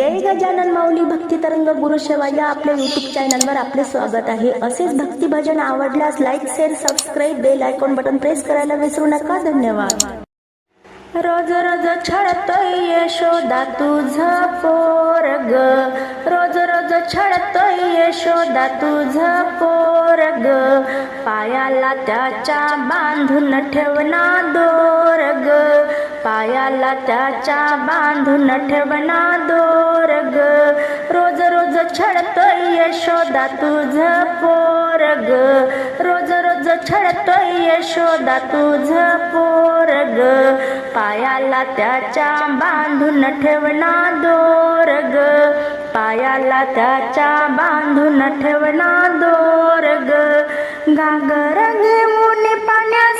जय गजानन माऊली भक्ती तरंग गुरु सेवा या आपल्या युट्यूब चॅनलवर आपले स्वागत आहे. असेच भक्ती भजन आवडल्यास like share subscribe bell icon button press करायला विसरू नका. धन्यवाद. रोज रोज छळतोय यशोदा तुझ पोरग. रोज रोज छळतोय यशोदा तुझ पोरग. पायाला त्याच्या बांधून ठेवना दोरग. त्याच्या बांधून ठेवना दोरग. रोज रोज छळतोय यशोदा तुझ पोरग. रोज रोज छळतोय यशोदा तुझ पोरग. पायाला त्याच्या बांधून ठेवना दोरग. पायाला त्याच्या बांधून ठेवना दोरग. घागर घेऊन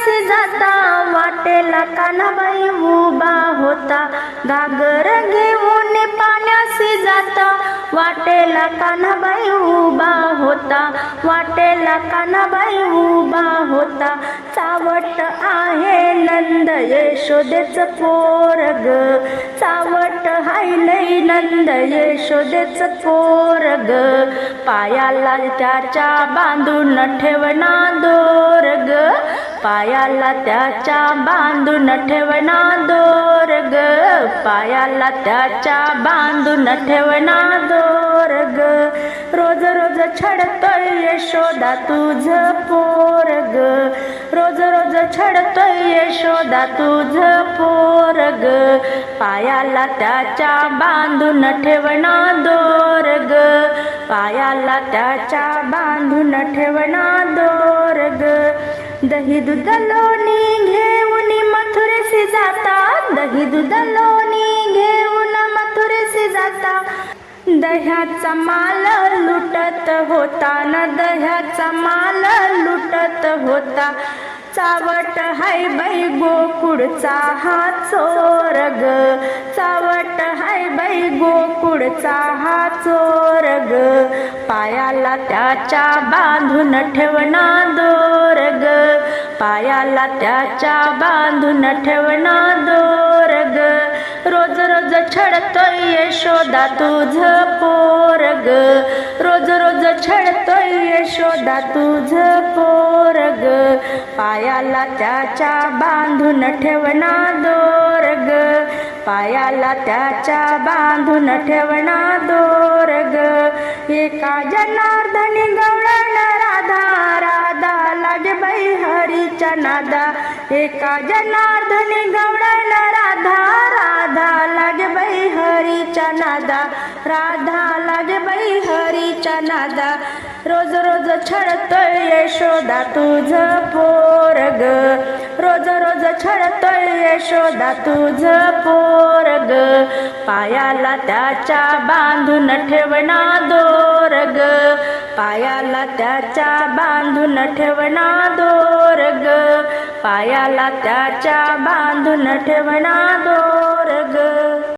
पाण्यास जाता वाटेला कानाबाई उभा होता. घागर घेऊन पाण्याशी जाता. वाटेला कानाबाई उभा होता. वाटेला कानाबाई उभा होता. चावट आहे नंद यशोदेच पोरग. चावट हाय नंद यशोदेच पोरग. पायाला त्याच्या बांधून ठेवना दोरग. पायाला त्याच्या बांधून ठेवणा दोर ग पायाला त्याच्या बांधून ठेवणा दोर ग रोज रोज छडतोय यशोदा तुझ ग रोज रोज छडतोय यशोदा तुझ ग पायाला त्याच्या बांधून ठेवणा दोर ग पायाला त्याच्या बांधून ठेवणा दोर ग दही दूध लोणी घेऊन मथुरेसी जाता. दही दूध लोणी घेऊन मथुरेसी जाता. दह्याचा माल लुटत होता न दह्याचा माल लुटत होता. चावट हाय बाई गोकुडचा हा चोरग. चावट हाय बाई गोकुडचा हा चोरग. पायाला त्याच्या बांधून ठेवणा दोर ग पायाला त्याच्या बांधून ठेवना दोरग. रोज रोज छडतोय यशोदा तुझ पोरग. रोज रोज छडतोय यशोदा तुझ पोरग. पायाला त्याच्या बांधून ठेवना दोरग. पायाला त्याच्या बांधून ठेवना दोरग. एका जनार्दनी गवळण एका जनार्दनी गवळण राधा राधा लाजबाई हरीच्या नादा. राधा लाजबाई हरीच्या नादा. रोज रोज छळतोय यशोदा तुझ पोरग. रोज रोज छळतोय यशोदा तुझ पोरग. पायाला त्याच्या बांधून ठेवणा दोरग. पायाला त्याच्या बांधून ठेवणा दोर पायाला त्याच्या बांधून ठेवणा दो